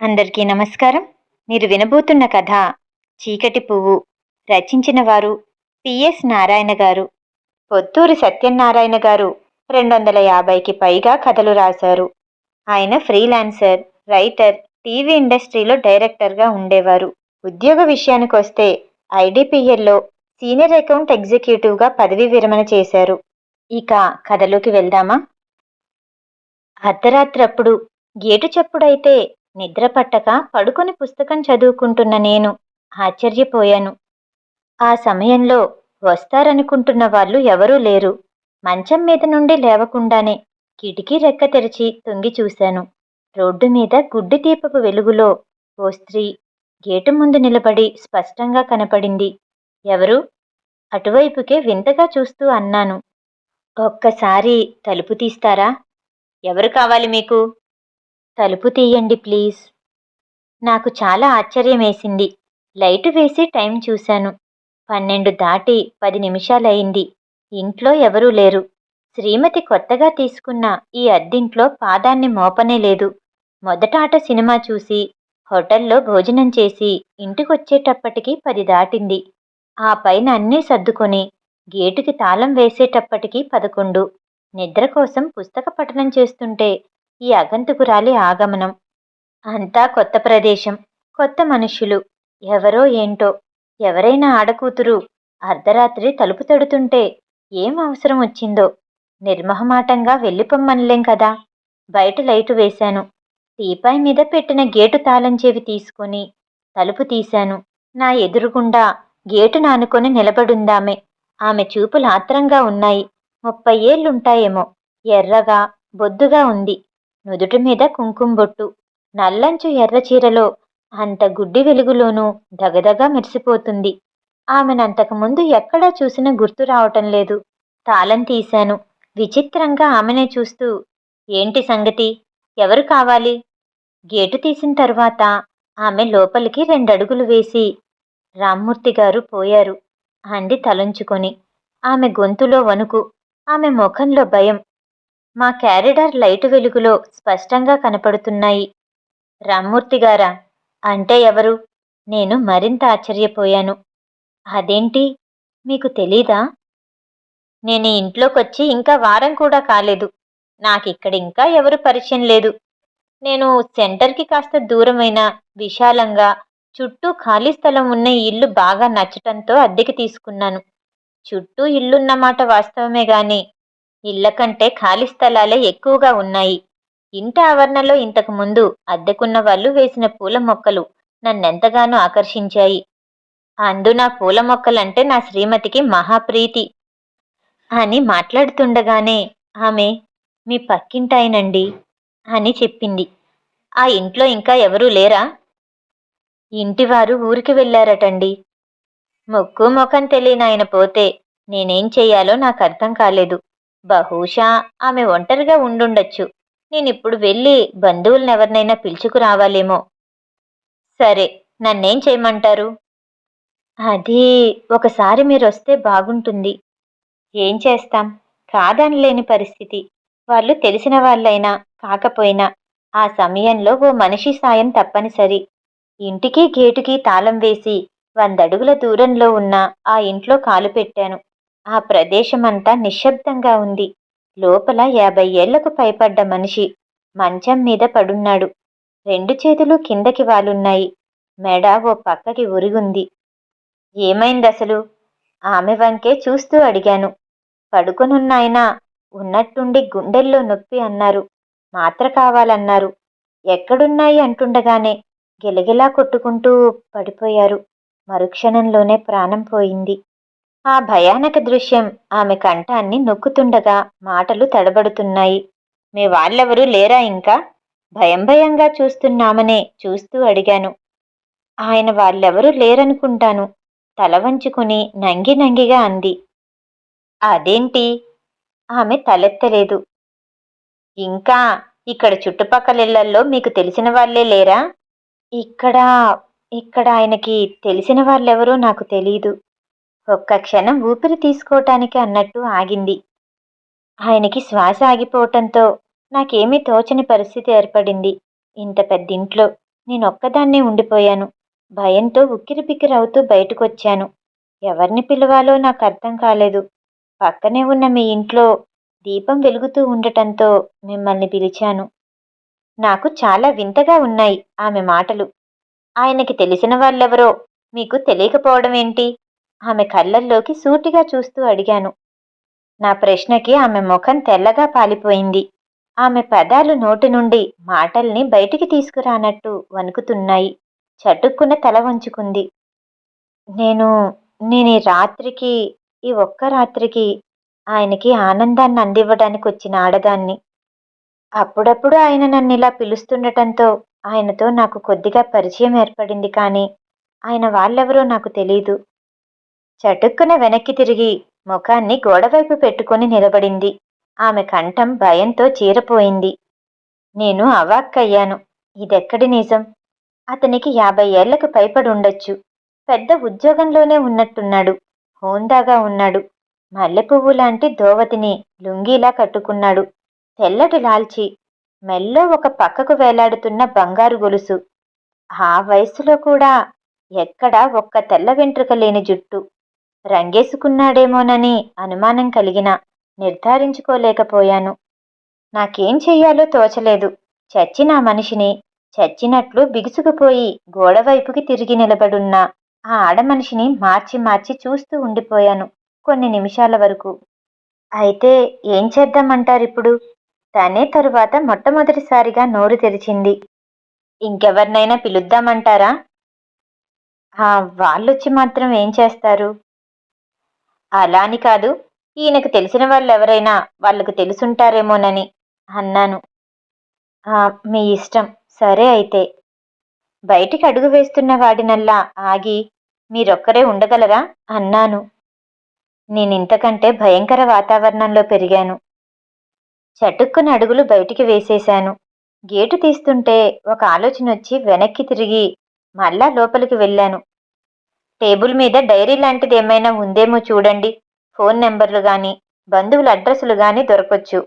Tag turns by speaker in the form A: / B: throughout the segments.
A: అందరికీ నమస్కారం. మీరు వినబోతున్న కథ చీకటి పువ్వు రచించిన వారు పిఎస్ నారాయణ గారు. పొత్తూరు సత్యనారాయణ గారు రెండు వందల యాభైకి పైగా కథలు రాశారు. ఆయన ఫ్రీలాన్సర్ రైటర్ టీవీ ఇండస్ట్రీలో డైరెక్టర్గా ఉండేవారు. ఉద్యోగ విషయానికి వస్తే ఐడిపిఎల్లో సీనియర్ అకౌంట్ ఎగ్జిక్యూటివ్గా పదవీ విరమణ చేశారు. ఇక కథలోకి వెళ్దామా? అర్ధరాత్రప్పుడు గేటు చప్పుడైతే నిద్ర పట్టక పడుకొని పుస్తకం చదువుకుంటున్న నేను ఆశ్చర్యపోయాను. ఆ సమయంలో వస్తారనుకుంటున్న వాళ్ళు ఎవరూ లేరు. మంచం మీద నుండి లేవకుండానే కిటికీ రెక్క తెరిచి తొంగి చూశాను. రోడ్డు మీద గుడ్డి దీపపు వెలుగులో ఓ స్త్రీ గేటు ముందు నిలబడి స్పష్టంగా కనపడింది. ఎవరు? అటువైపుకే వింతగా చూస్తూ అన్నాను. ఒక్కసారి తలుపు తీస్తారా? ఎవరు కావాలి మీకు? తలుపు తీయండి ప్లీజ్. నాకు చాలా ఆశ్చర్యం వేసింది లైటు వేసి టైం చూశాను. పన్నెండు దాటి పది నిమిషాలయింది. ఇంట్లో ఎవరూ లేరు. శ్రీమతి కొత్తగా తీసుకున్న ఈ అద్దింట్లో పాదాన్ని మోపనే లేదు. మొదటాట సినిమా చూసి హోటల్లో భోజనం చేసి ఇంటికొచ్చేటప్పటికి పది దాటింది. ఆ పైన అన్నీ సర్దుకొని గేటుకి తాళం వేసేటప్పటికి పదకొండు. నిద్ర కోసం పుస్తక పఠనం చేస్తుంటే ఈ అగంతుకురాలి ఆగమనం. అంతా కొత్త ప్రదేశం కొత్త మనుషులు. ఎవరో ఏంటో ఎవరైనా ఆడకూతురు అర్ధరాత్రి తలుపు తడుతుంటే ఏం అవసరం వచ్చిందో. నిర్మహమాటంగా వెళ్ళిపోమ్మనలేం కదా. బయట లైటు వేశాను. టీపాయ్ మీద పెట్టిన గేటు తాళం చెవి తీసుకొని తలుపు తీశాను. నా ఎదురుగుండా గేటు నానుకొని నిలబడుందామె. ఆమె చూపులు ఆత్రంగా ఉన్నాయి. ముప్పై ఏళ్ళుంటాయేమో ఎర్రగా బొద్దుగా ఉంది. నుదుటి మీద కుంకుమ బొట్టు నల్లంచు ఎర్ర చీరలో అంత గుడ్డి వెలుగులోనూ దగదగా మెరిసిపోతుంది. ఆమెనంతకుముందు ఎక్కడా చూసినా గుర్తు రావటం లేదు. తాళం తీశాను. విచిత్రంగా ఆమెనే చూస్తూ ఏంటి సంగతి? ఎవరు కావాలి? గేటు తీసిన తర్వాత ఆమె లోపలికి రెండడుగులు వేసి రామ్మూర్తి గారు పోయారు. అంది తలంచుకొని. ఆమె గొంతులో వణుకు. ఆమె ముఖంలో భయం. మా క్యారిడార్ లైటు వెలుగులో స్పష్టంగా కనపడుతున్నాయి. రామ్మూర్తిగారా అంటే ఎవరు? నేను మరింత ఆశ్చర్యపోయాను. అదేంటి? మీకు తెలీదా? నేను ఇంట్లోకొచ్చి ఇంకా వారం కూడా కాలేదు. నాకిక్కడ ఇంకా ఎవరు పరిచయం లేదు. నేను సెంటర్కి కాస్త దూరమైన విశాలంగా చుట్టూ ఖాళీ స్థలం ఉన్న ఇల్లు బాగా నచ్చటంతో అద్దెకి తీసుకున్నాను. చుట్టూ ఇల్లున్నమాట వాస్తవమే గాని ఇళ్ళ కంటే ఖాళీ స్థలాలే ఎక్కువగా ఉన్నాయి. ఇంటి ఆవరణలో ఇంతకు ముందు అద్దెకున్న వాళ్ళు వేసిన పూల మొక్కలు నన్నెంతగానో ఆకర్షించాయి. అందున పూల మొక్కలంటే నా శ్రీమతికి మహాప్రీతి అని మాట్లాడుతుండగానే ఆమె మీ పక్కింటాయనండి అని చెప్పింది. ఆ ఇంట్లో ఇంకా ఎవరూ లేరా? ఇంటివారు ఊరికి వెళ్ళారటండి. మొక్కు మొఖం తెలియని ఆయన పోతే నేనేం చెయ్యాలో నాకు అర్థం కాలేదు. బహుశా ఆమె ఒంటరిగా ఉండుండొచ్చు. నేనిప్పుడు వెళ్ళి బంధువులనెవరినైనా పిలుచుకురావాలేమో. సరే నన్నేం చేయమంటారు? అది ఒకసారి మీరు వస్తే బాగుంటుంది. ఏం చేస్తాం? కాదనలేని పరిస్థితి. వాళ్ళు తెలిసిన వాళ్ళైనా కాకపోయినా ఆ సమయంలో ఓ మనిషి సాయం తప్పనిసరి. ఇంటికి గేటుకి తాళం వేసి వందడుగుల దూరంలో ఉన్న ఆ ఇంట్లో కాలు పెట్టాను. ఆ ప్రదేశమంతా నిశ్శబ్దంగా ఉంది. లోపల యాభై ఏళ్ళకు పైపడ్డ మనిషి మంచం మీద పడున్నాడు. రెండు చేతులు కిందకి వాలున్నాయి. మెడ ఓ పక్కకి ఉరిగుంది ఏమైందసలు? ఆమె వంకే చూస్తూ అడిగాను. పడుకొనున్నాయన ఉన్నట్టుండి గుండెల్లో నొప్పి అన్నారు. మాత్ర కావాలన్నారు. ఎక్కడున్నాయి అంటుండగానే గిలగిలా కొట్టుకుంటూ పడిపోయారు. మరుక్షణంలోనే ప్రాణం పోయింది. ఆ భయానక దృశ్యం ఆమె కంఠాన్ని నొక్కుతుండగా మాటలు తడబడుతున్నాయి. మీ వాళ్ళెవరూ లేరా ఇంకా? భయం భయంగా చూస్తున్నామనే చూస్తూ అడిగాను. ఆయన వాళ్ళెవరూ లేరనుకుంటాను తల వంచుకుని నంగి నంగిగా అంది. అదేంటి? ఆమె తలెత్తలేదు. ఇంకా ఇక్కడ చుట్టుపక్కల మీకు తెలిసిన వాళ్ళే లేరా? ఇక్కడ ఇక్కడ ఆయనకి తెలిసిన వాళ్ళెవరో నాకు తెలీదు. ఒక్క క్షణం ఊపిరి తీసుకోవటానికి అన్నట్టు ఆగింది. ఆయనకి శ్వాస ఆగిపోవటంతో నాకేమీ తోచని పరిస్థితి ఏర్పడింది. ఇంత పెద్దింట్లో నేనొక్కదాన్నే ఉండిపోయాను. భయంతో ఉక్కిరిబిక్కిరవుతూ బయటకొచ్చాను. ఎవరిని పిలవాలో నాకు అర్థం కాలేదు. పక్కనే ఉన్న మీ ఇంట్లో దీపం వెలుగుతూ ఉండటంతో మిమ్మల్ని పిలిచాను. నాకు చాలా వింతగా ఉన్నాయి ఆమె మాటలు. ఆయనకి తెలిసిన వాళ్ళెవరో మీకు తెలియకపోవడం ఏంటి ఆమె కళ్ళల్లోకి సూటిగా చూస్తూ అడిగాను. నా ప్రశ్నకి ఆమె ముఖం తెల్లగా పాలిపోయింది. ఆమె పెదాలు నోటి నుండి మాటల్ని బయటికి తీసుకురానట్టు వణుకుతున్నాయి. చటుక్కున తల వంచుకుంది. నేను నేను ఈ రాత్రికి ఈ ఒక్క రాత్రికి ఆయనకి ఆనందాన్ని అందివ్వడానికి వచ్చిన ఆడదాన్ని. అప్పుడప్పుడు ఆయన నన్ను ఇలా పిలుస్తుండటంతో ఆయనతో నాకు కొద్దిగా పరిచయం ఏర్పడింది కానీ ఆయన వాళ్ళెవరో నాకు తెలీదు. చటుక్కున వెనక్కి తిరిగి ముఖాన్ని గోడవైపు పెట్టుకుని నిలబడింది. ఆమె కంఠం భయంతో చీరపోయింది. నేను అవాక్కయ్యాను. ఇదెక్కడి నిజం? అతనికి యాభై ఏళ్ళకు పైపడి ఉండొచ్చు. పెద్ద ఉద్యోగంలోనే ఉన్నట్టున్నాడు. హోందాగా ఉన్నాడు. మల్లెపువ్వు లాంటి దోవతిని లుంగీలా కట్టుకున్నాడు. తెల్లటి లాల్చి. మెల్లో ఒక పక్కకు వేలాడుతున్న బంగారు గొలుసు. ఆ వయసులో కూడా ఎక్కడా ఒక్క తెల్ల వెంట్రుక లేని జుట్టు. రంగేసుకున్నాడేమోనని అనుమానం కలిగిన నిర్ధారించుకోలేకపోయాను. నాకేం చెయ్యాలో తోచలేదు. చచ్చిన మనిషిని చచ్చినట్లు బిగుసుకుపోయి గోడవైపుకి తిరిగి నిలబడున్న ఆ ఆడమనిషిని మార్చి మార్చి చూస్తూ ఉండిపోయాను కొన్ని నిమిషాల వరకు. అయితే ఏం చేద్దామంటారిప్పుడు? తనే తరువాత మొట్టమొదటిసారిగా నోరు తెరిచింది. ఇంకెవరినైనా పిలుద్దామంటారా? వాళ్ళొచ్చి మాత్రం ఏం చేస్తారు? అలా అని కాదు. ఈయనకు తెలిసిన వాళ్ళు ఎవరైనా వాళ్ళకు తెలుసుంటారేమోనని అన్నాను. మీ ఇష్టం. సరే అయితే. బయటికి అడుగు వేస్తున్న వాడినల్లా ఆగి మీరొక్కరే ఉండగలరా? అన్నాను. నేనింతకంటే భయంకర వాతావరణంలో పెరిగాను. చటుక్కున అడుగులు బయటికి వేసేశాను. గేటు తీస్తుంటే ఒక ఆలోచన వచ్చి వెనక్కి తిరిగి మళ్ళా లోపలికి వెళ్ళాను. టేబుల్ మీద డైరీ లాంటిది ఏమైనా ఉందేమో చూడండి. ఫోన్ నెంబర్లు గాని బంధువుల అడ్రస్లు గాని దొరకొచ్చు.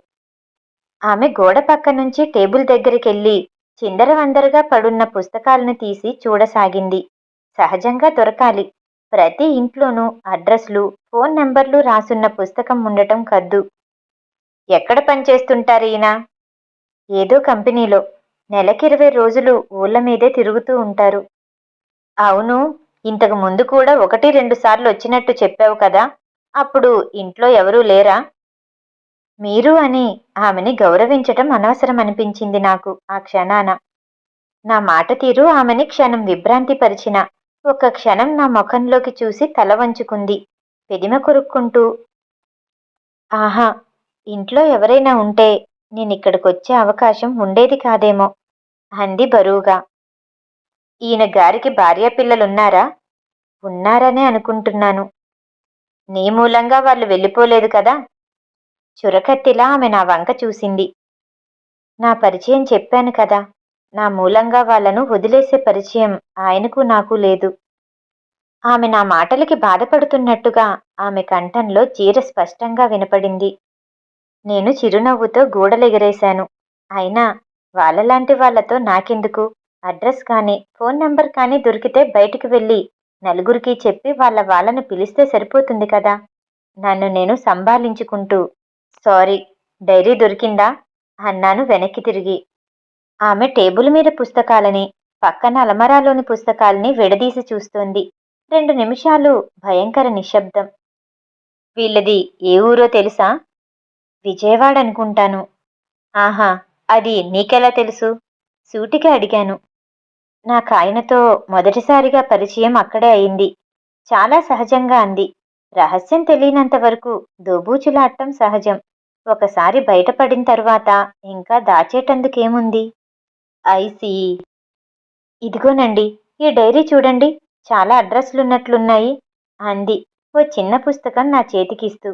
A: ఆమె గోడ పక్క నుంచి టేబుల్ దగ్గరికి వెళ్ళి చిందరవందరగా పడున్న పుస్తకాలను తీసి చూడసాగింది. సహజంగా దొరకాలి. ప్రతి ఇంట్లోనూ అడ్రస్లు ఫోన్ నెంబర్లు రాసున్న పుస్తకం ఉండటం కద్దు. ఎక్కడ పనిచేస్తుంటారు ఈయన? ఏదో కంపెనీలో. నెలకి ఇరవై రోజులు ఊళ్ళ మీదే తిరుగుతూ ఉంటారు. అవును ఇంతకు ముందు కూడా ఒకటి రెండు సార్లు వచ్చినట్టు చెప్పావు కదా అప్పుడు ఇంట్లో ఎవరూ లేరా? మీరు అని ఆమెని గౌరవించటం అనవసరం అనిపించింది నాకు ఆ క్షణాన. నా మాట తీరు ఆమెని క్షణం విభ్రాంతి పరిచిన ఒక క్షణం నా ముఖంలోకి చూసి తల వంచుకుంది. పెదిమ కొరుక్కుంటూ ఆహా ఇంట్లో ఎవరైనా ఉంటే నేనిక్కడికొచ్చే అవకాశం ఉండేది కాదేమో అంది బరువుగా. ఈయన గారికి భార్య పిల్లలున్నారా? ఉన్నారనే అనుకుంటున్నాను. నీ మూలంగా వాళ్ళు వెళ్ళిపోలేదు కదా? చురకత్తిలా ఆమె నా వంక చూసింది. నా పరిచయం చెప్పాను కదా. నా మూలంగా వాళ్ళను వదిలేసే పరిచయం ఆయనకు నాకు లేదు. ఆమె నా మాటలకి బాధపడుతున్నట్టుగా ఆమె కంఠంలో చీర స్పష్టంగా వినపడింది. నేను చిరునవ్వుతో గూడలెగిరేశాను. అయినా వాళ్ళలాంటి వాళ్ళతో నాకెందుకు? అడ్రస్ కానీ ఫోన్ నెంబర్ కానీ దొరికితే బయటికి వెళ్ళి నలుగురికి చెప్పి వాళ్ళ వాళ్ళని పిలిస్తే సరిపోతుంది కదా. నన్ను నేను సంభాలించుకుంటూ సారీ డైరీ దొరికిందా? అన్నాను వెనక్కి తిరిగి. ఆమె టేబుల్ మీద పుస్తకాలని పక్కన అలమరాలోని పుస్తకాలని విడదీసి చూస్తోంది. రెండు నిమిషాలు భయంకర నిశ్శబ్దం. వీళ్ళది ఏ ఊరో తెలుసా? విజయవాడ అనుకుంటాను ఆహా అది నీకెలా తెలుసు? సూటిగా అడిగాను. నాకు ఆయనతో మొదటిసారిగా పరిచయం అక్కడే అయింది. చాలా సహజంగా అంది. రహస్యం తెలియనంత వరకు దోబూచులాడటం సహజం. ఒకసారి బయటపడిన తర్వాత ఇంకా దాచేటందుకేముంది? ఐసి. ఇదిగోనండి ఈ డైరీ చూడండి. చాలా అడ్రస్లున్నట్లున్నాయి అంది. ఓ చిన్న పుస్తకం నా చేతికిస్తూ.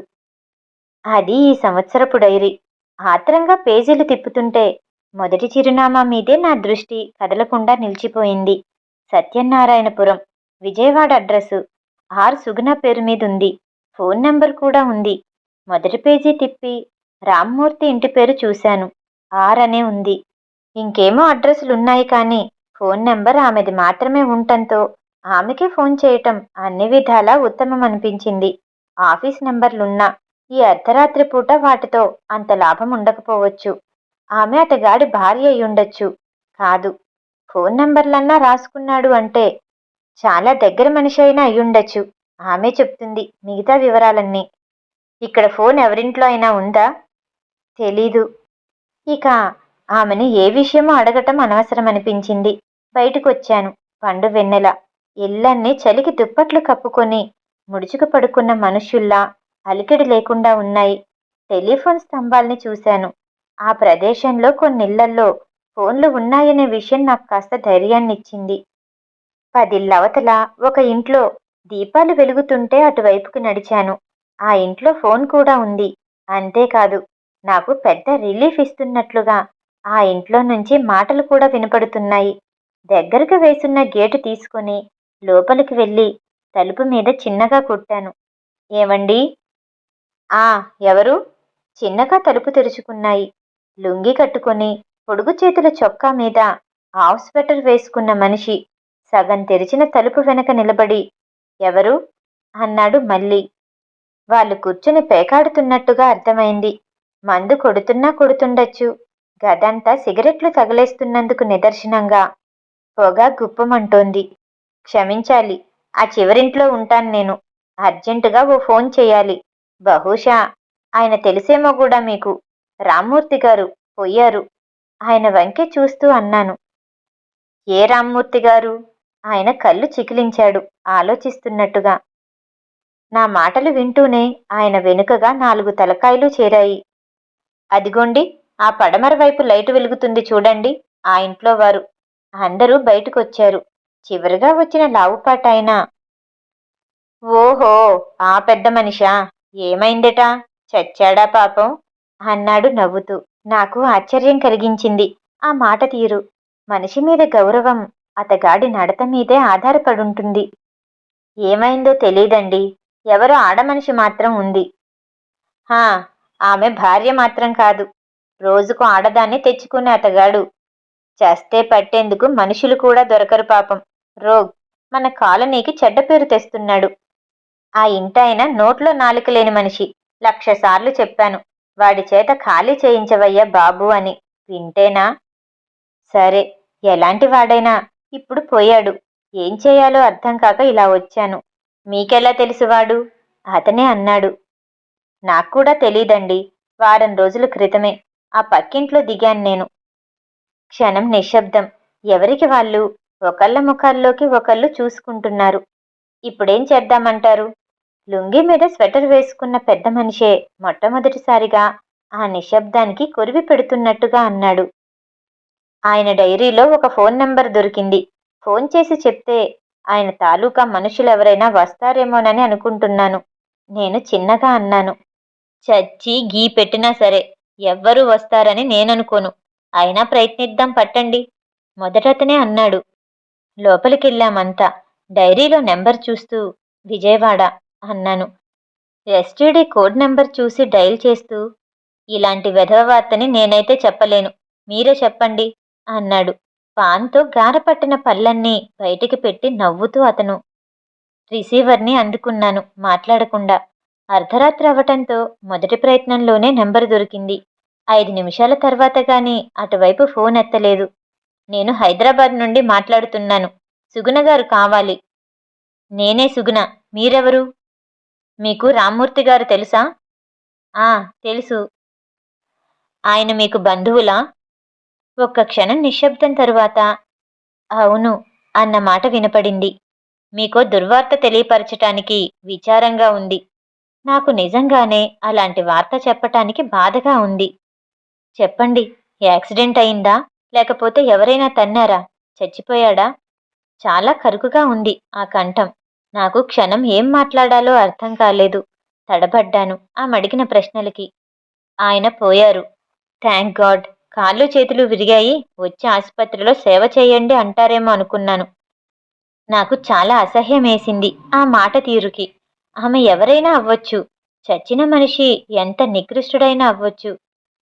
A: అది ఈ సంవత్సరపు డైరీ. ఆత్రంగా పేజీలు తిప్పుతుంటే మొదటి చిరునామా మీదే నా దృష్టి కదలకుండా నిలిచిపోయింది. సత్యనారాయణపురం. విజయవాడ అడ్రస్సు ఆర్ సుగుణ పేరు మీద ఉంది ఫోన్ నంబర్ కూడా ఉంది. మొదటి పేజీ తిప్పి రామ్మూర్తి ఇంటి పేరు చూశాను. ఆర్ అనే ఉంది. ఇంకేమో అడ్రస్లు ఉన్నాయి కానీ ఫోన్ నెంబర్ ఆమెది మాత్రమే ఉండటంతో ఆమెకే ఫోన్ చేయటం అన్ని విధాలా ఉత్తమం అనిపించింది ఆఫీస్ నెంబర్లున్నా ఈ అర్ధరాత్రి పూట వాటితో అంత లాభం ఉండకపోవచ్చు. ఆమె అతగాడి భార్య అయ్యుండొచ్చు కాదు ఫోన్ నెంబర్లన్నా రాసుకున్నాడు అంటే చాలా దగ్గర మనిషి అయినా అయ్యుండొచ్చు. ఆమె చెప్తుంది మిగతా వివరాలన్నీ. ఇక్కడ ఫోన్ ఎవరింట్లో అయినా ఉందా? తెలీదు. ఇక ఆమెను ఏ విషయమో అడగటం అనవసరం అనిపించింది బయటకొచ్చాను పండు వెన్నెల. ఇళ్ళన్నీ చలికి దుప్పట్లు కప్పుకొని ముడుచుకు పడుకున్న మనుషుల్లా అలికిడి లేకుండా ఉన్నాయి. టెలిఫోన్ స్తంభాల్ని చూశాను. ఆ ప్రదేశంలో కొన్నిళ్ళల్లో ఫోన్లు ఉన్నాయనే విషయం నాకు కాస్త ధైర్యాన్నిచ్చింది. పదిళ్ళవతల ఒక ఇంట్లో దీపాలు వెలుగుతుంటే అటువైపుకు నడిచాను. ఆ ఇంట్లో ఫోన్ కూడా ఉంది. అంతేకాదు నాకు పెద్ద రిలీఫ్ ఇస్తున్నట్లుగా ఆ ఇంట్లో నుంచి మాటలు కూడా వినపడుతున్నాయి. దగ్గరకు వేసున్న గేటు తీసుకొని లోపలికి వెళ్ళి తలుపు మీద చిన్నగా కొట్టాను. ఏమండి ఆ ఎవరు? చిన్నగా తలుపు తెరుచుకున్నాయి. లుంగి కట్టుకొని పొడుగు చేతుల చొక్కా మీద హాఫ్ స్వెటర్ వేసుకున్న మనిషి సగం తెరిచిన తలుపు వెనక నిలబడి ఎవరు? అన్నాడు మళ్ళీ. వాళ్ళు కూర్చుని పేకాడుతున్నట్టుగా అర్థమైంది. మందు కొడుతున్నా కొడుతుండొచ్చు. గదంతా సిగరెట్లు తగలేస్తున్నందుకు నిదర్శనంగా. పొగ గుప్పమంటోంది. క్షమించాలి. ఆ చివరింట్లో ఉంటాను నేను. అర్జెంటుగా ఓ ఫోన్ చేయాలి. బహుశా ఆయన తెలిసేమో కూడా మీకు. రామ్మూర్తి గారు పోయారు. ఆయన వంకే చూస్తూ అన్నాను. ఏ రామ్మూర్తి గారు? ఆయన కళ్ళు చికిలించాడు ఆలోచిస్తున్నట్టుగా. నా మాటలు వింటూనే ఆయన వెనుకగా నాలుగు తలకాయలు చేరాయి. అదిగోండి ఆ పడమర వైపు లైటు వెలుగుతుంది చూడండి ఆ ఇంట్లో వారు. అందరూ బయటకొచ్చారు. చివరిగా వచ్చిన లావుపాటైనా ఆయన. ఓహో ఆ పెద్ద మనిషా? ఏమైందట? చచ్చాడా పాపం? అన్నాడు నవ్వుతూ. నాకు ఆశ్చర్యం కలిగించింది. ఆ మాట తీరు. మనిషి మీద గౌరవం అతగాడి నడత మీదే ఆధారపడుంటుంది. ఏమైందో తెలీదండి. ఎవరో ఆడమనిషి మాత్రం ఉంది. హా ఆమె భార్య మాత్రం కాదు. రోజుకు ఆడదాన్ని తెచ్చుకునే అతగాడు. చేస్తే పట్టేందుకు మనుషులు కూడా దొరకరు పాపం. రోగ్ మన కాలనీకి చెడ్డ పేరు తెస్తున్నాడు. ఆ ఇంటాయన నోట్లో నాలుక లేని మనిషి. లక్ష సార్లు చెప్పాను. వాడి చేత ఖాళీ చేయించవయ్యా బాబు అని. వింటేనా? సరే ఎలాంటి వాడైనా. ఇప్పుడు పోయాడు. ఏం చేయాలో అర్థం కాక ఇలా వచ్చాను. మీకెలా తెలుసువాడు అతనే అన్నాడు. నాకు కూడా తెలీదండి. వారం రోజుల క్రితమే. ఆ పక్కింట్లో దిగాను నేను. క్షణం నిశ్శబ్దం. ఎవరికి వాళ్ళు? ఒకళ్ళ ముఖాల్లోకి ఒకళ్ళు చూసుకుంటున్నారు. ఇప్పుడేం చేద్దామంటారు? లుంగి మీద స్వెటర్ వేసుకున్న పెద్ద మనిషే మొట్టమొదటిసారిగా ఆ నిశ్శబ్దానికి కొరివి పెడుతున్నట్టుగా అన్నాడు. ఆయన డైరీలో ఒక ఫోన్ నెంబర్ దొరికింది. ఫోన్ చేసి చెప్తే ఆయన తాలూకా మనుషులెవరైనా వస్తారేమోనని అనుకుంటున్నాను. నేను చిన్నగా అన్నాను. చచ్చి గీ పెట్టినా సరే ఎవ్వరూ వస్తారని నేననుకోను. అయినా ప్రయత్నిద్దాం పట్టండి. మొదటతనే అన్నాడు. లోపలికెళ్ళామంతా. డైరీలో నెంబర్ చూస్తూ విజయవాడ అన్నాను. ఎస్టీడీ కోడ్ నెంబర్ చూసి డైల్ చేస్తూ ఇలాంటి వెధవ వార్తని నేనైతే చెప్పలేను. మీరే చెప్పండి అన్నాడు. పాన్తో గారపట్టిన పళ్ళన్నీ బయటికి పెట్టి నవ్వుతూ అతను రిసీవర్ని అందుకున్నాను మాట్లాడకుండా. అర్ధరాత్రి అవటంతో మొదటి ప్రయత్నంలోనే నెంబర్ దొరికింది. ఐదు నిమిషాల తర్వాత కానీ అటువైపు ఫోన్ ఎత్తలేదు. నేను హైదరాబాద్ నుండి మాట్లాడుతున్నాను. సుగుణ గారు కావాలి. నేనే సుగుణ. మీరెవరు? మీకు రామ్మూర్తి గారు తెలుసా? ఆ తెలుసు. ఆయన మీకు బంధువులా? ఒక్క క్షణం నిశ్శబ్దం తరువాత అవును అన్న మాట వినపడింది. మీకో దుర్వార్త తెలియపరచటానికి విచారంగా ఉంది. నాకు నిజంగానే అలాంటి వార్త చెప్పటానికి బాధగా ఉంది. చెప్పండి యాక్సిడెంట్ అయిందా? లేకపోతే ఎవరైనా తన్నారా? చచ్చిపోయాడా? చాలా కరుకుగా ఉంది ఆ కంఠం. నాకు క్షణం ఏం మాట్లాడాలో అర్థం కాలేదు. తడబడ్డాను ఆ మడిగిన ప్రశ్నలకి. ఆయన పోయారు. Thank God. కాళ్ళు చేతులు విరిగాయి. వచ్చి ఆసుపత్రిలో సేవ చేయండి అంటారేమో అనుకున్నాను. నాకు చాలా అసహ్యమేసింది ఆ మాట తీరుకి. ఆమె ఎవరైనా అవ్వచ్చు. చచ్చిన మనిషి ఎంత నికృష్టుడైనా అవ్వచ్చు.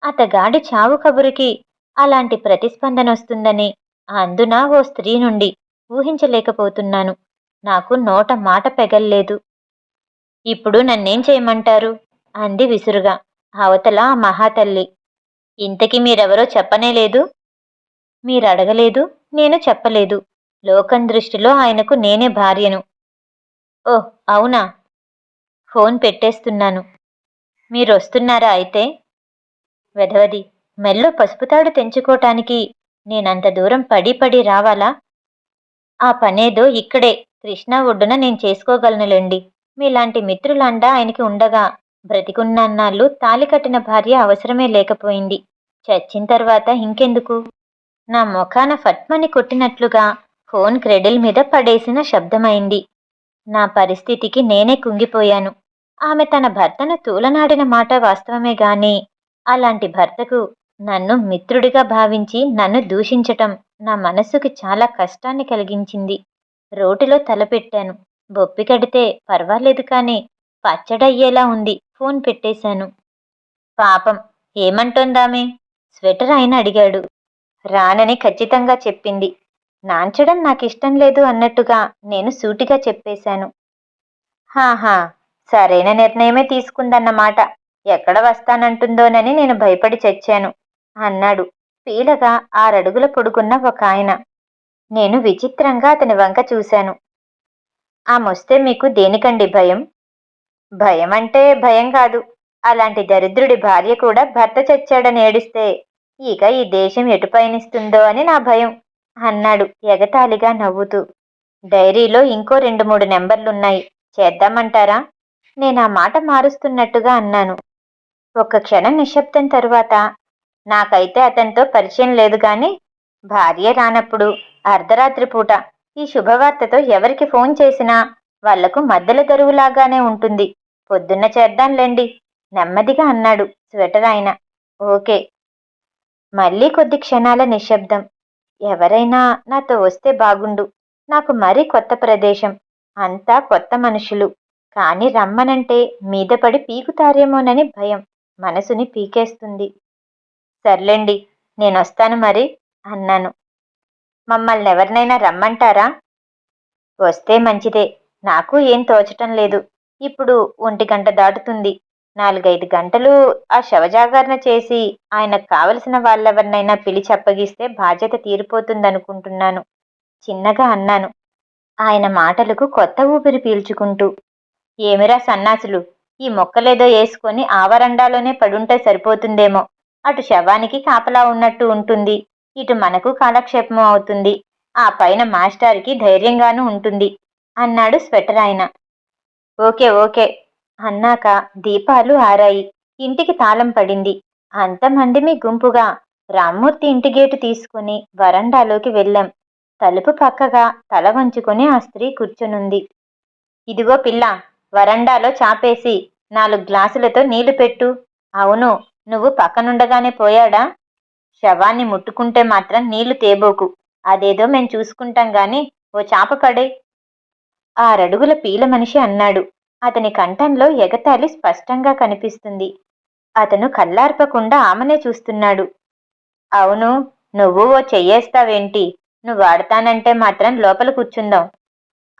A: అతగాడి చావు కబురికి అలాంటి ప్రతిస్పందన వస్తుందని అందున ఓ స్త్రీ నుండి ఊహించలేకపోతున్నాను. నాకు నోట మాట పెగల్లేదు. ఇప్పుడు నన్నేం చేయమంటారు? అంది విసురుగా. అవతల మహాతల్లి. ఇంతకీ మీరెవరో చెప్పనే లేదు? మీరు అడగలేదు నేను చెప్పలేదు. లోకం దృష్టిలో ఆయనకు నేనే భార్యను. ఓ అవునా? ఫోన్ పెట్టేస్తున్నాను. మీరు వస్తున్నారా అయితే? వెధవది మెల్లో పసుపుతాడు తెంచుకోటానికి నేనంత దూరం పడి పడి రావాలా? ఆ పనేదో ఇక్కడే. కృష్ణ ఒడ్డున నేను చేసుకోగలనులేండి. మీలాంటి మిత్రులండా ఆయనకి ఉండగా బ్రతికున్నన్నాళ్ళు తాలి కట్టిన భార్య అవసరమే లేకపోయింది. చచ్చిన తర్వాత ఇంకెందుకు? నా ముఖాన ఫట్మని కొట్టినట్లుగా ఫోన్ క్రెడిల్ మీద పడేసిన శబ్దమైంది. నా పరిస్థితికి నేనే కుంగిపోయాను. ఆమె తన భర్తను తూలనాడిన మాట వాస్తవమే గాని అలాంటి భర్తకు నన్ను మిత్రుడిగా భావించి నన్ను దూషించటం నా మనస్సుకి చాలా కష్టాన్ని కలిగించింది. రోటిలో తలపెట్టాను బొప్పి కడితే పర్వాలేదు కానీ పచ్చడయ్యేలా ఉంది. ఫోన్ పెట్టేశాను. పాపం ఏమంటోందామే? స్వెటర్ ఆయన అడిగాడు. రానని ఖచ్చితంగా చెప్పింది. నాంచడం నాకిష్టం లేదు అన్నట్టుగా నేను సూటిగా చెప్పేశాను. హాహా సరైన నిర్ణయమే తీసుకుందన్నమాట. ఎక్కడ వస్తానంటుందోనని నేను భయపడి చచ్చాను అన్నాడు. పీలగా ఆరడుగుల పొడుగున్న ఒక ఆయన. నేను విచిత్రంగా అతని వంక చూశాను. ఆ మొస్తే మీకు దేనికండి భయం? భయం అంటే భయం కాదు. అలాంటి దరిద్రుడి భార్య కూడా భర్త చచ్చాడని ఏడిస్తే ఇక ఈ దేశం ఎటు పయనిస్తుందో అని నా భయం అన్నాడు ఎగతాళిగా నవ్వుతూ. డైరీలో ఇంకో రెండు మూడు నెంబర్లున్నాయి. చేద్దామంటారా? నేను ఆ మాట మారుస్తున్నట్టుగా అన్నాను. ఒక్క క్షణం నిశ్శబ్దం తరువాత నాకైతే అతనితో పరిచయం లేదు కానీ భార్య రానప్పుడు అర్ధరాత్రి పూట ఈ శుభవార్తతో ఎవరికి ఫోన్ చేసినా వాళ్ళకు మద్దెల గరువులాగానే ఉంటుంది. పొద్దున్న చేద్దాంలేండి నెమ్మదిగా అన్నాడు స్వెటర్ ఆయన ఓకే. మళ్ళీ కొద్ది క్షణాల నిశ్శబ్దం. ఎవరైనా నాతో వస్తే బాగుండు. నాకు మరీ కొత్త ప్రదేశం. అంతా కొత్త మనుషులు. కాని రమ్మనంటే మీద పడి పీకుతారేమోనని భయం. మనసుని పీకేస్తుంది. సర్లేండి నేనొస్తాను మరి అన్నాను. మమ్మల్ని ఎవరినైనా రమ్మంటారా? వస్తే మంచిదే. నాకు ఏం తోచటం లేదు. ఇప్పుడు ఒంటి గంట దాటుతుంది. నాలుగైదు గంటలు ఆ శవజాగరణ చేసి ఆయనకు కావలసిన వాళ్ళెవరినైనా పిలిచి అప్పగిస్తే బాధ్యత తీరిపోతుందనుకుంటున్నాను. చిన్నగా అన్నాను. ఆయన మాటలకు కొత్త ఊపిరి పీల్చుకుంటూ ఏమిరా సన్నాసులు ఈ మొక్కలేదో వేసుకొని ఆ వరండాలోనే పడుంటే సరిపోతుందేమో. అటు శవానికి కాపలా ఉన్నట్టు ఉంటుంది. ఇటు మనకు కాలక్షేపం అవుతుంది. ఆ పైన మాస్టార్కి ధైర్యంగానూ ఉంటుంది. అన్నాడు స్వెటర్ ఆయన. ఓకే ఓకే అన్నాక దీపాలు ఆరాయి. ఇంటికి తాళం పడింది. అంతమందిమి గుంపుగా రామ్మూర్తి ఇంటి గేటు తీసుకుని వరండాలోకి వెళ్ళాం. తలుపు పక్కగా తల వంచుకొని ఆ స్త్రీ కూర్చునుంది. ఇదిగో పిల్ల వరండాలో చాపేసి నాలుగు గ్లాసులతో నీళ్ళు పెట్టు. అవును నువ్వు పక్కనుండగానే పోయాడా? శవాన్ని ముట్టుకుంటే మాత్రం నీళ్ళు తేబోకు. అదేదో మేం చూసుకుంటాం గాని ఓ చాప పడే ఆరడుగుల పీల మనిషి అన్నాడు. అతని కంఠంలో ఎగతాళి స్పష్టంగా కనిపిస్తుంది. అతను కల్లార్పకుండా ఆమెనే చూస్తున్నాడు. అవును నువ్వు ఓ చెయ్యేస్తావేంటి? నువ్వు వాడతానంటే మాత్రం లోపల కూర్చుందాం.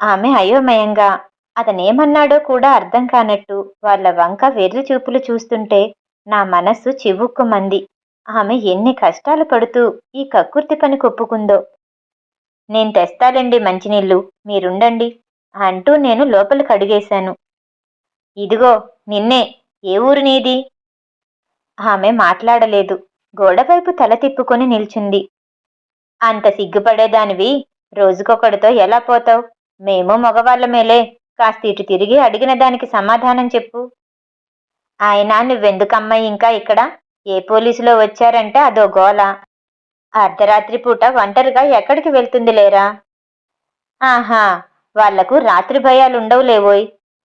A: ఆమె అయోమయంగా అతనేమన్నాడో కూడా అర్థం కానట్టు వాళ్ళ వంక వెర్రి చూపులు చూస్తుంటే నా మనస్సు చివుక్కుమంది. ఆమె ఎన్ని కష్టాలు పడుతూ ఈ కక్కుర్తి పని కొప్పుకుందో. నేను తెస్తాలండి మంచినీళ్ళు మీరుండండి అంటూ నేను లోపలికి అడిగేశాను. ఇదిగో నిన్నే ఏ ఊరు నీది? ఆమె మాట్లాడలేదు గోడవైపు తల తిప్పుకొని నిల్చుంది. అంత సిగ్గుపడేదానివి రోజుకొకడితో ఎలా పోతావు? మేము మగవాళ్ళమేలే కాస్త ఇటు తిరిగి అడిగిన దానికి సమాధానం చెప్పు. ఆయన నువ్వెందుకమ్మా ఇంకా ఇక్కడ? ఏ పోలీసులో వచ్చారంటే అదో గోల. అర్ధరాత్రి పూట ఒంటరిగా ఎక్కడికి వెళ్తుంది లేరా? ఆహా వాళ్ళకు రాత్రి భయాలు లేవోయ్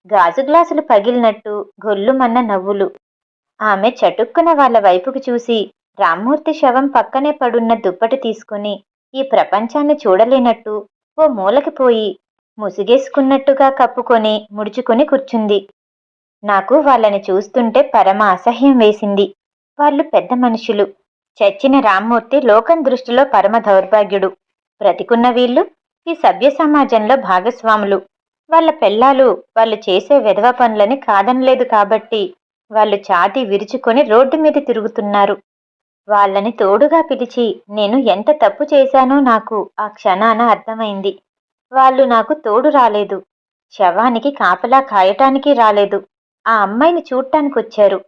A: గాజు గ్లాసులు పగిలినట్టు గొల్లుమన్న నవ్వులు. ఆమె చటుక్కున వాళ్ళ వైపుకు చూసి రామ్మూర్తి శవం పక్కనే పడున్న దుప్పటి తీసుకుని ఈ ప్రపంచాన్ని చూడలేనట్టు ఓ మూలకి పోయి ముసిగేసుకున్నట్టుగా కప్పుకొని ముడుచుకొని కూర్చుంది. నాకు వాళ్ళని చూస్తుంటే పరమ అసహ్యం వేసింది. వాళ్ళు పెద్ద మనుషులు. చచ్చిన రామ్మూర్తి లోకం దృష్టిలో పరమ దౌర్భాగ్యుడు. బ్రతికున్న వీళ్ళు ఈ సభ్య సమాజంలో భాగస్వాములు. వాళ్ళ పెళ్ళాలు వాళ్ళు చేసే విధవ పనులని కాదనలేదు కాబట్టి వాళ్ళు ఛాతీ విరుచుకొని రోడ్డు మీద తిరుగుతున్నారు. వాళ్ళని తోడుగా పిలిచి నేను ఎంత తప్పు చేశానో నాకు ఆ క్షణాన అర్థమైంది. వాళ్ళు నాకు తోడు రాలేదు. శవానికి కాపలా కాయటానికి రాలేదు. ఆ అమ్మాయిని చూడటానికొచ్చారు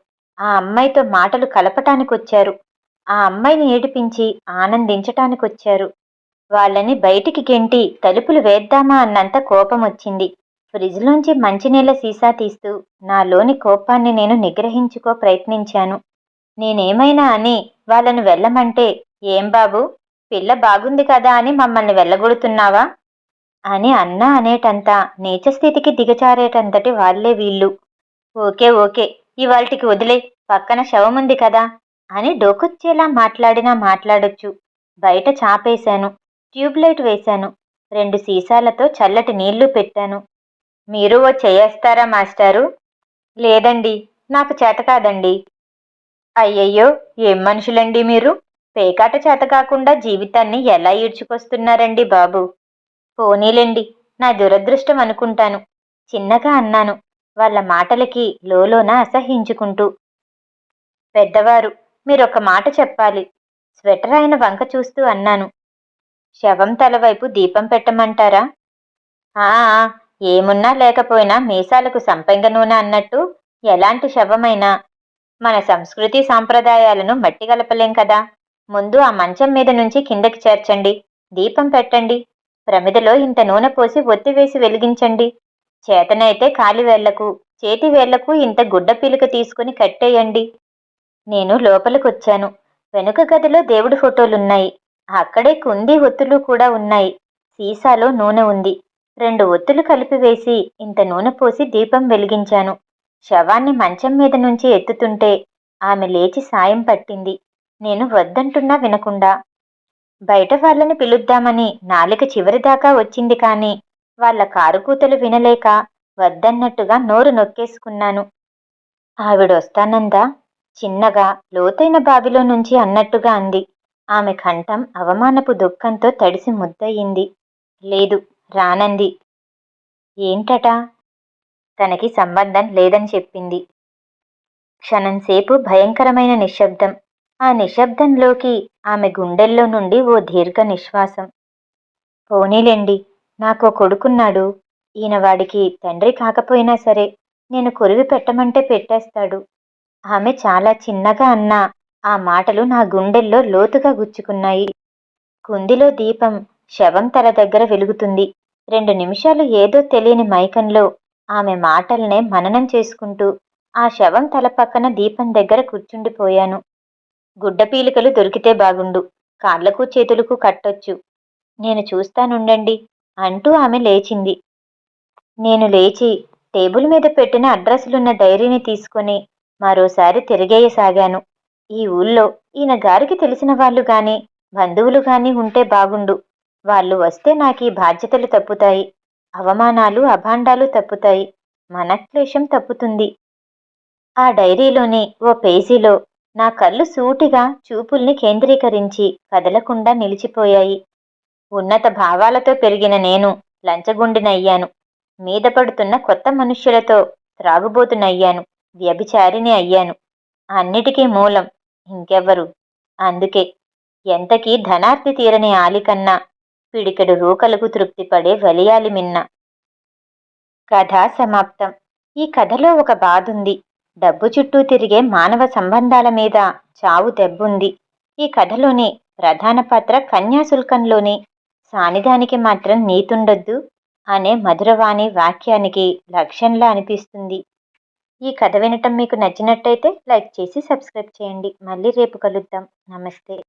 A: ఆ అమ్మాయితో మాటలు కలపటానికి వచ్చారు ఆ అమ్మాయిని ఏడిపించి ఆనందించటానికి వచ్చారు వాళ్ళని బయటికి గెంటి తలుపులు వేద్దామా అన్నంత కోపం వచ్చింది ఫ్రిడ్జ్లోంచి మంచినీళ్ళ సీసా తీస్తూ నాలోని కోపాన్ని నేను నిగ్రహించుకో ప్రయత్నించాను. నేనేమైనా అని వాళ్ళను వెళ్ళమంటే ఏం బాబు పిల్ల బాగుంది కదా అని మమ్మల్ని వెళ్ళగొడుతున్నావా? అని అన్నా అనేటంత నీచస్థితికి దిగజారేటంతటి వాళ్ళే వీళ్ళు. ఓకే ఓకే ఇవాల్టికి వదిలే పక్కన శవముంది కదా అని డోకొచ్చేలా మాట్లాడినా మాట్లాడొచ్చు. బయట చాపేశాను ట్యూబ్లైట్ వేశాను రెండు సీసాలతో చల్లటి నీళ్ళు పెట్టాను. మీరు ఓ చేయేస్తారా మాస్టారు? లేదండి నాకు చేత కాదండి. అయ్యయ్యో ఏం మనుషులండి మీరు? పేకాట చేత కాకుండా జీవితాన్ని ఎలా ఈడ్చుకొస్తున్నారండి బాబు? పోనీలేండి నా దురదృష్టం అనుకుంటాను. చిన్నగా అన్నాను. వాళ్ళ మాటలకి లోలోన అసహించుకుంటూ పెద్దవారు మీరొక మాట చెప్పాలి. స్వెటర్ ఆయన వంక చూస్తూ అన్నాను. శవం తలవైపు దీపం పెట్టమంటారా? ఆ ఏమున్నా లేకపోయినా మీసాలకు సంపెంగ నూనె అన్నట్టు ఎలాంటి శవమైనా. మన సంస్కృతి సాంప్రదాయాలను మట్టి గలపలేం కదా. ముందు ఆ మంచం మీద నుంచి కిందకి చేర్చండి. దీపం పెట్టండి. ప్రమిదలో ఇంత నూనె పోసి ఒత్తివేసి వెలిగించండి. చేతనైతే కాలి చేతివేళ్ళకు చేతి ఇంత గుడ్డ పిలుక తీసుకుని కట్టేయండి. నేను లోపలికొచ్చాను. వెనుక గదిలో దేవుడి ఫోటోలున్నాయి. అక్కడే కుంది ఒత్తులు కూడా ఉన్నాయి. సీసాలో నూనె ఉంది. రెండు ఒత్తులు కలిపివేసి ఇంత నూనె పోసి దీపం వెలిగించాను. శవాన్ని మంచం మీద నుంచి ఎత్తుతుంటే ఆమె లేచి సాయం పట్టింది. నేను వద్దంటున్నా వినకుండా. బయట వాళ్ళని పిలుద్దామని నాలిక చివరిదాకా వచ్చింది కానీ వాళ్ళ కారుకూతలు వినలేక వద్దన్నట్టుగా నోరు నొక్కేసుకున్నాను. ఆవిడొస్తానందా? చిన్నగా లోతైన బావిలో నుంచి అన్నట్టుగా అంది. ఆమె కంఠం అవమానపు దుఃఖంతో తడిసి ముద్దయింది. లేదు రానంది. ఏంటట? తనకి సంబంధం లేదని చెప్పింది. క్షణంసేపు భయంకరమైన నిశ్శబ్దం. ఆ నిశ్శబ్దంలోకి ఆమె గుండెల్లో నుండి ఓ దీర్ఘ నిశ్వాసం. పోనీలేండి నాకు కొడుకున్నాడు. ఈయన వాడికి తండ్రి కాకపోయినా సరే నేను కొరివి పెట్టమంటే పెట్టేస్తాడు. ఆమె చాలా చిన్నగా అన్న ఆ మాటలు నా గుండెల్లో లోతుగా గుచ్చుకున్నాయి. కుందిలో దీపం శవం తల దగ్గర వెలుగుతుంది. రెండు నిమిషాలు ఏదో తెలియని మైకంలో ఆమె మాటల్నే మననం చేసుకుంటూ ఆ శవం తల పక్కన దీపం దగ్గర కూర్చుండిపోయాను. గుడ్డ పీలికలు దొరికితే బాగుండు. కాళ్ళకు చేతులకు కట్టొచ్చు. నేను చూస్తానుండండి. అంటూ ఆమె లేచింది. నేను లేచి టేబుల్ మీద పెట్టిన అడ్రస్లున్న డైరీని తీసుకుని మరోసారి తిరిగేయసాగాను. ఈ ఊళ్ళో ఈయన గారికి తెలిసిన వాళ్ళు గాని బంధువులు గాని ఉంటే బాగుండు. వాళ్ళు వస్తే నాకు ఈ బాధ్యతలు తప్పుతాయి. అవమానాలు అభాండాలు తప్పుతాయి. మనక్లేశం తప్పుతుంది. ఆ డైరీలోని ఓ పేజీలో నా కళ్ళు సూటిగా చూపుల్ని కేంద్రీకరించి కదలకుండా నిలిచిపోయాయి. ఉన్నత భావాలతో పెరిగిన నేను లంచగుండినయ్యాను. మీద పడుతున్న కొత్త మనుష్యులతో త్రాగుబోతునయ్యాను. వ్యభిచారిని అయ్యాను. అన్నిటికీ మూలం ఇంకెవ్వరు. అందుకే ఎంతకీ ధనార్థి తీరని ఆలికన్నా పిడికెడు రూకలకు తృప్తిపడే వలియాలి మిన్న. కథ సమాప్తం. ఈ కథలో ఒక బాధుంది. డబ్బు చుట్టూ తిరిగే మానవ సంబంధాల మీద చావు దెబ్బుంది. ఈ కథలోని ప్రధాన పాత్ర కన్యాశుల్కంలోని సానిదానికి మాత్రం నీతుండొద్దు అనే మధురవాణి వాక్యానికి లక్ష్యంలా అనిపిస్తుంది. ఈ కథ వినటం మీకు నచ్చినట్టయితే లైక్ చేసి సబ్స్క్రైబ్ చేయండి. మళ్ళీ రేపు కలుద్దాం. నమస్తే.